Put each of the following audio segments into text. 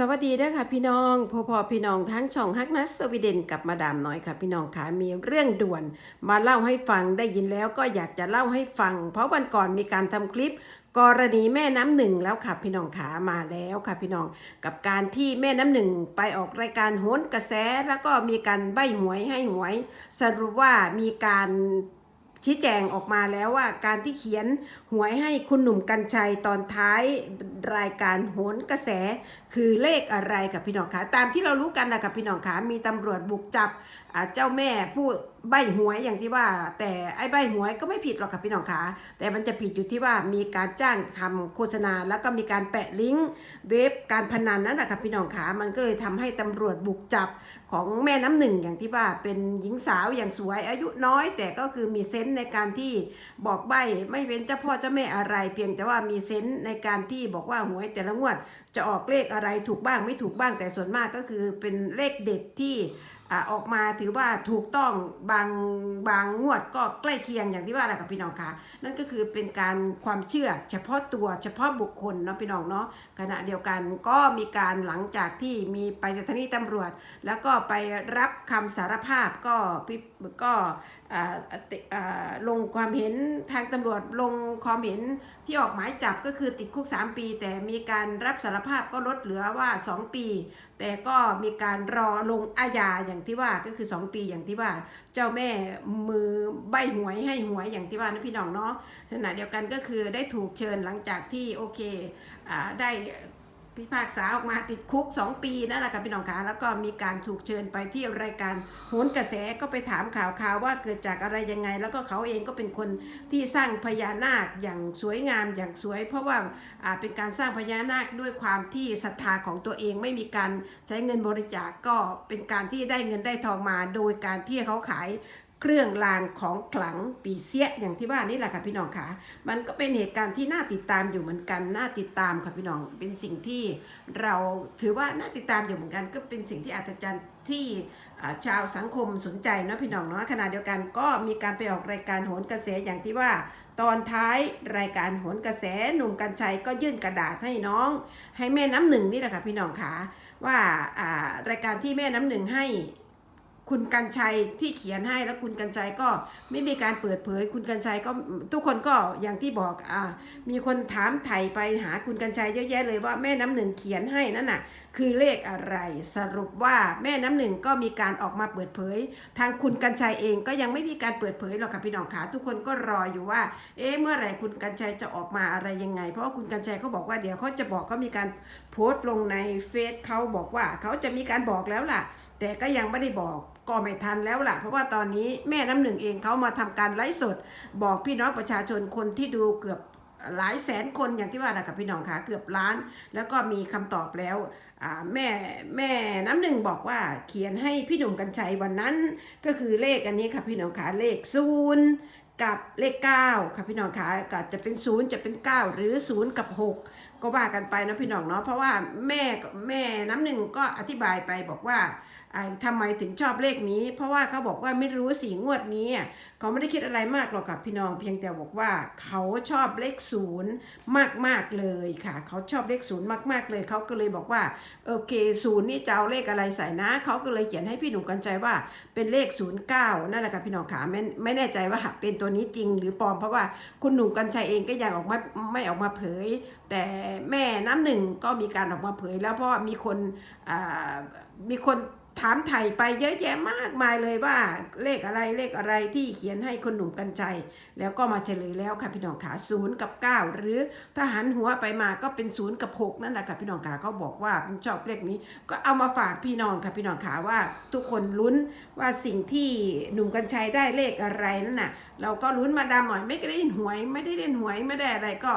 สวัสดีด้วยค่ะพี่น้องพอพอพี่น้องทั้งช่องฮักนัสสวีเดนกับมาดามน้อยค่ะ พี่น้องค่ะมีเรื่องด่วน มาเล่าให้ฟังได้ยินแล้วก็อยากจะเล่าให้ฟัง เพราะวันก่อนมีการทำคลิป กรณีแม่น้ำหนึ่งแล้วค่ะพี่น้องขามาแล้วค่ะพี่น้องกับการที่แม่น้ำหนึ่งไปออกรายการโหนกระแสแล้วก็มีการใบหวยให้หวย สรุปว่ามีการ ชี้แจงออกมาแล้วว่าการที่เขียนหวยให้คุณหนุ่มกัญชัยตอนท้ายรายการโหนกระแส คือเลขอะไรกับพี่น้องคะตามที่เรารู้กันนะกับพี่น้องคะมีตำรวจบุกจับเจ้าแม่ผู้ใบหวยอย่างที่ว่า แต่ไอ้ใบหวยก็ไม่ผิดหรอกค่ะพี่น้องคะแต่มันจะผิดอยู่ที่ว่ามีการจ้างทำโฆษณา แล้วก็มีการแปะลิงก์เว็บการพนันนั่นแหละค่ะพี่น้องคะมันก็เลยทำให้ตำรวจบุกจับของแม่น้ำหนึ่งอย่างที่ว่าเป็นหญิงสาวอย่างสวยอายุน้อย แต่ก็คือมีเซนส์ในการที่บอกใบไม่เป็นเจ้าพ่อเจ้าแม่อะไร เพียงแต่ว่ามีเซนส์ในการที่บอกว่าหวยแต่ละงวดจะออกเลขอะไรถูกบ้างไม่ถูกบ้างแต่ส่วนมากก็คือเป็นเลขเด็ดที่อออกมาถือว่าถูกต้องบางบางงวดก็ใกล้เคียงอย่างที่ว่าแหละกับพี่น้องคะนั่นก็คือเป็นการความเชื่อเฉพาะตัวเฉพาะบุคคลเนาะพี่น้องเนาะขณะเดียวกันก็มีการหลังจากที่มีไปสถานีตำรวจ แล้วก็ไปรับคำสารภาพก็พี่ก็ลงความเห็นทางตำรวจลงความเห็นที่ออกหมายจับก็คือติดคุก 3 ปี แต่มีการรับสารภาพก็ลดเหลือว่า 2 ปี แต่ก็มีการรอลงอาญาอย่างที่ว่าก็คือ 2 ปีอย่างที่ว่า เจ้าแม่มือใบหวยให้หวยอย่างที่ว่านะพี่น้องเนาะขณะเดียวกันก็คือได้ถูกเชิญหลังจากที่โอเคอ่าได้ พิพากษาออกมาติดคุก 2 ปีนั่นแหละค่ะพี่น้องคะแล้วก็มีการถูกเชิญไปที่รายการโหนกระแสก็ไปถามข่าวข่าวว่าเกิดจากอะไรยังไง แล้วก็เขาเองก็เป็นคนที่สร้างพญานาคอย่างสวยงามอย่างสวย เพราะว่าอ่าเป็นการสร้างพญานาคด้วยความที่ศรัทธาของตัวเองไม่มีการใช้เงินบริจาคก็เป็นการที่ได้เงินได้ทองมา โดยการที่เขาขาย เครื่องรางของขลังปีเสียอย่างที่ว่านี่แหละค่ะพี่น้องค่ะ มันก็เป็นเหตุการณ์ที่น่าติดตามอยู่เหมือนกันน่าติดตามค่ะพี่น้องเป็นสิ่งที่เราถือว่าน่าติดตามอยู่เหมือนกัน ก็เป็นสิ่งที่อัศจรรย์ที่ชาวสังคมสนใจเนาะพี่น้องเนาะขณะเดียวกันก็มีการไปออกรายการโหนกระแสอย่างที่ว่า ตอนท้ายรายการโหนกระแสหนุ่มกัญชัยก็ยื่นกระดาษให้น้อง ให้แม่น้ำหนึ่งนี่แหละค่ะพี่น้องค่ะว่ารายการที่แม่น้ำหนึ่งให้ คุณกัญชัยที่เขียนให้แล้วคุณกัญชัยก็ไม่มีการเปิดเผย คุณกัญชัยก็ทุกคนก็อย่างที่บอกอ่ามีคนถามไถ่ไปหาคุณกัญชัยเยอะแยะเลยว่าแม่น้ำหนึ่งเขียนให้นั่นน่ะคือเลขอะไรสรุปว่าแม่น้ำหนึ่งก็มีการออกมาเปิดเผย ทางคุณกัญชัยเองก็ยังไม่มีการเปิดเผยหรอกค่ะพี่น้องขาทุกคนก็รออยู่ว่า เอ๊ะเมื่อไหร่คุณกัญชัยจะออกมาอะไรยังไง เพราะว่าคุณกัญชัยเขาบอกว่าเดี๋ยวเขาจะบอกเขามีการโพสต์ลงในเฟซเขาบอกว่าเขาจะมีการบอกแล้วล่ะแต่ก็ยังไม่ได้บอกก็ไม่ทันแล้วล่ะ เพราะว่าตอนนี้แม่น้ำหนึ่งเองเขามาทำการไลฟ์สด บอกพี่น้องประชาชนคนที่ดูเกือบหลายแสนคนอย่างที่ว่านะกับพี่น้องคะเกือบล้าน แล้วก็มีคำตอบแล้วแม่แม่น้ำหนึ่งบอกว่าเขียนให้พี่หนุ่มกัญชัยวันนั้น ก็คือเลขอันนี้ค่ะพี่น้องคะเลขศูนย์ กับเลข 9 ค่ะพี่น้องคะก็จะเป็นศูนย์จะเป็น 9 หรือ 0 กับ 6 ก็ว่ากันไปนะพี่น้องเนาะเพราะว่าแม่แม่น้ำหนึ่งก็อธิบายไปบอกว่าไอทำไมถึงชอบเลขนี้ เพราะว่าเขาบอกว่าไม่รู้สีงวดนี้เขาไม่ได้คิดอะไรมากหรอกกับพี่น้องเพียงแต่บอกว่าเขาชอบเลขศูนย์มากๆเลยค่ะ เขาชอบเลขศูนย์มากๆเลยเขาก็เลยบอกว่าโอเคศูนย์นี่จะเอาเลขอะไรใส่นะเขาก็เลยเขียนให้พี่หนุ่มกันใจว่าเป็นเลขศูนย์เก้านั่นแหละค่ะพี่น้องขาไม่ไม่แน่ใจว่าเป็นตัวนี้จริงหรือปลอมเพราะว่าคุณหนุ่มกัญชัยเองก็ยังออกมาไม่ออกมาเผย แต่แม่น้ำหนึ่งก็มีการออกมาเผย แล้วเพราะว่ามีคนมีคน ถามไถ่ไปเยอะแยะมากมายเลยว่าเลขอะไรเลขอะไรที่เขียนให้คนหนุ่มกัญชัยแล้วก็มาเฉลยแล้วค่ะพี่น้องขาศูนย์กับ 9 หรือถ้าหันหัวไปมาก็เป็นศูนย์กับ 6 นั่นแหละค่ะพี่น้องขาเขาบอกว่าผมชอบเลขนี้ ก็เอามาฝากพี่น้องค่ะพี่น้องขาว่าทุกคนลุ้นว่าสิ่งที่หนุ่มกัญชัยได้เลขอะไรนั่นน่ะเราก็ลุ้นมาดามหน่อยไม่ได้เล่นหวย ไม่ได้เล่นหวยไม่ได้อะไรก็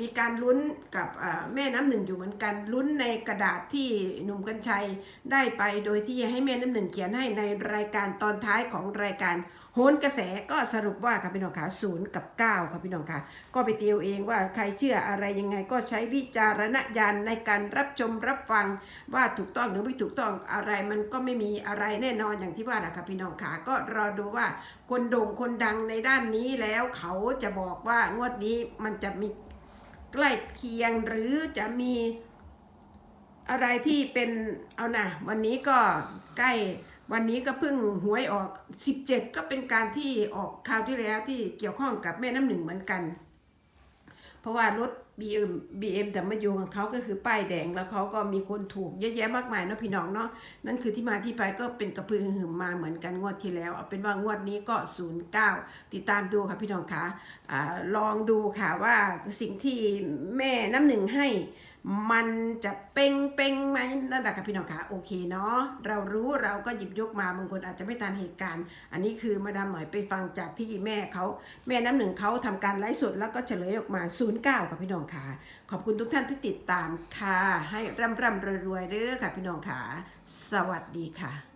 มีการลุ้นกับแม่น้ำหนึ่งอยู่เหมือนกันลุ้นในกระดาษที่หนุ่มกัญชัยได้ไปโดยที่ให้แม่น้ำหนึ่งเขียนให้ในรายการตอนท้ายของรายการโหนกระแสก็สรุปว่าค่ะพี่น้องคะศูนย์กับ9ค่ะพี่น้องคะก็ไปเตียวเองว่าใครเชื่ออะไรยังไงก็ใช้วิจารณญาณในการรับชมรับฟังว่าถูกต้องหรือไม่ถูกต้องอะไรมันก็ไม่มีอะไรแน่นอนอย่างที่ว่านะคะพี่น้องขาก็รอดูว่าคนโด่งคนดังในด้านนี้แล้วเขาจะบอกว่างวดนี้มันจะมีใกล้เคียงหรือจะมี อะไรที่เป็นเอานะวันนี้ก็ใกล้วันนี้ก็เพิ่งหวยออก 17 ก็เป็นการที่ออกคราวที่แล้วที่เกี่ยวข้องกับแม่น้ำหนึ่งเหมือนกัน เพราะว่ารถ BM BM แต่มาอยู่ของเขาก็คือป้ายแดงแล้วเขาก็มีคนถูกเยอะแยะมากมายเนาะพี่น้องเนาะนั่นคือที่มาที่ไปก็เป็นกระพือหืมมาเหมือนกันงวดที่แล้ว เอาเป็นว่างวดนี้ก็ 09 ติดตามดูค่ะพี่น้องคะอ่าลองดูค่ะว่าสิ่งที่แม่น้ำหนึ่งให้ มันจะเป้งเป้งไหมนั่นแหละค่ะพี่น้องคะโอเคเนาะเรารู้เราก็หยิบยกมาบางคนอาจจะไม่ทันเหตุการณ์ อันนี้คือมาดามหน่อยไปฟังจากที่แม่เขาแม่น้ำหนึ่งเขาทำการไลฟ์สดแล้วก็เฉลยออกมา 09ค่ะพี่น้องค่ะ ขอบคุณทุกท่านที่ติดตามค่ะ ให้ร่ำร่ำรวยรวยเด้อค่ะพี่น้องค่ะ สวัสดีค่ะ